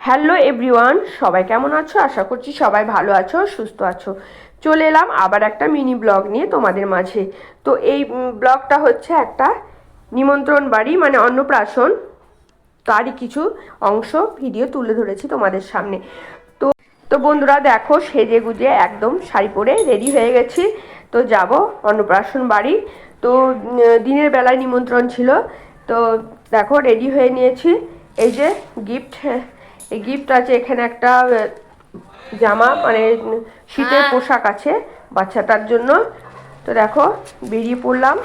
Hello everyone, সবাই কেমন আছো? আশা করছি সবাই ভালো আছো, সুস্থ আছো। চলে এলাম আবার একটা মিনি ব্লগ নিয়ে তোমাদের মাঝে। তো এই ব্লগটা হচ্ছে একটা নিমন্ত্রণ বাড়ি মানে অন্নপ্রাশন। তারই কিছু অংশ, ভিডিও তুলে ধরেছি তোমাদের সামনে। তো তো বন্ধুরা দেখো, সেজে গুজে একদম শাড়ি পরে রেডি হয়ে গেছি। তো যাব অন্নপ্রাশন বাড়ি। তো দিনের বেলায় নিমন্ত্রণ ছিল। তো দেখো, রেডি হয়ে নিয়েছি। এই যে গিফট এই গিফট আছে এখানে একটা জামা মানে শীতের পোশাক আছে বাচ্চাটার জন্য। তো দেখো বেরিয়ে পড়লাম।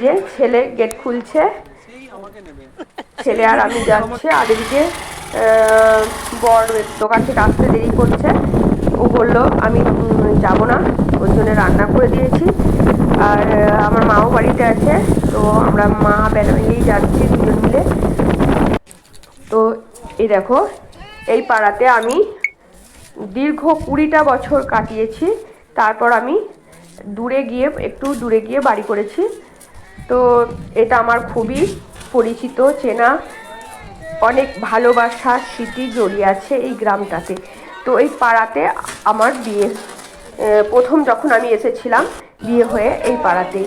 যে ছেলে গেট খুলছে। ছেলে আর আমি যাচ্ছে আর এদিকে বর দোকান থেকে আসতে দেরি করছে। ও বলল আমি যাব না। ওই জন্য রান্না করে দিয়েছি। আর আমার মাও বাড়িতে আছে তো আমরা মা বেলা মিলেই যাচ্ছি দুজন এই দেখো, এই পাড়াতে আমি দীর্ঘ কুড়িটা বছর কাটিয়েছি। তারপর আমি দূরে গিয়ে, একটু দূরে গিয়ে বাড়ি করেছি। তো এটা আমার খুবই পরিচিত, চেনা, অনেক ভালোবাসা স্মৃতি জড়িয়ে আছে এই গ্রামটাতে। তো এই পাড়াতে আমার বিয়ে প্রথম যখন আমি এসেছিলাম বিয়ে হয়ে এই পাড়াতে।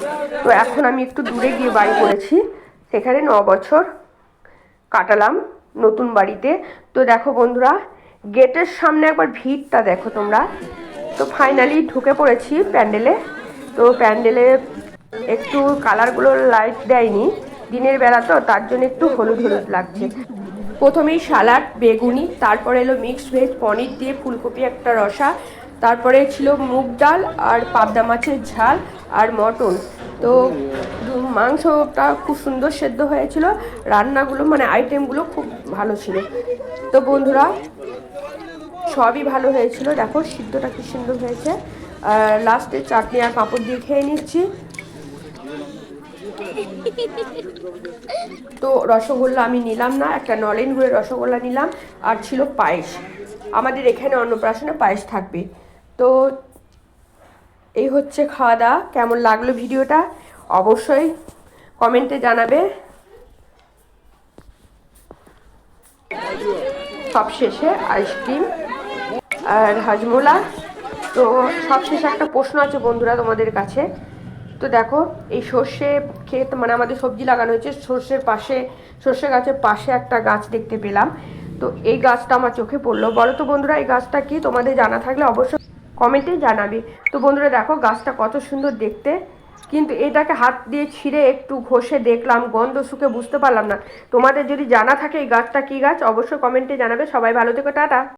তো এখন আমি একটু দূরে গিয়ে বাড়ি করেছি। সেখানে ন বছর কাটালাম। নতুন বাড়িতে। তো দেখো বন্ধুরা, গেটের সামনে একবার ভিড়টা দেখো তোমরা। তো ফাইনালি ঢুকে পড়েছি প্যান্ডেলে। তো প্যান্ডেলে একটু কালারগুলো লাইট দেয়নি। দিনের বেলা তো, তার জন্য একটু হলুদ হলুদ লাগছে। প্রথমেই সালাড বেগুনি, তারপরে এলো মিক্সড ভেজ পনির দিয়ে ফুলকপি একটা রসা, তারপরে ছিল মুগ ডাল আর পাবদা মাছের ঝাল আর মটন। তো মাংসটা খুব সুন্দর সেদ্ধ হয়েছিল। রান্নাগুলো মানে আইটেমগুলো খুব ভালো ছিল। তো বন্ধুরা, সবই ভালো হয়েছিল। দেখো, সিদ্ধটা কি সুন্দর হয়েছে। আর লাস্টে চাটনি আর পাঁপড় দিয়ে খেয়ে নিচ্ছি। তো রসগোল্লা আমি নিলাম না, একটা নলেন গুড়ের রসগোল্লা নিলাম। আর ছিল পায়েস। আমাদের এখানে অন্নপ্রাশনে পায়েস থাকবে। তো এই হচ্ছে খাওয়া দাওয়া কেমন লাগল ভিডিওটা? অবশ্যই কমেন্টে জানাবে। সব শেষে আইসক্রিম আর হাজমোলা। তো সব শেষে একটা প্রশ্ন আছে বন্ধুরা তোমাদের কাছে। তো দেখো, এই সর্ষে ক্ষেত মানে আমাদের সবজি লাগানো হয়েছে, সর্ষের পাশে, সর্ষে গাছের পাশে একটা গাছ দেখতে পেলাম। তো এই গাছটা আমার চোখে পড়ল। বলো তো বন্ধুরা, এই গাছটা কি? তোমাদের জানা থাকলে অবশ্যই কমেন্টে জানাবে। তো বন্ধুরা দেখো, গাছটা কত সুন্দর দেখতে। কিন্তু এটাকে হাত দিয়ে ছিঁড়ে একটু ঘষে দেখলাম, গন্ধ শুকে বুঝতে পারলাম না। তোমাদের যদি জানা থাকে এই গাছটা কী গাছ, অবশ্যই কমেন্টে জানাবে। সবাই ভালো থেকো, টাটা।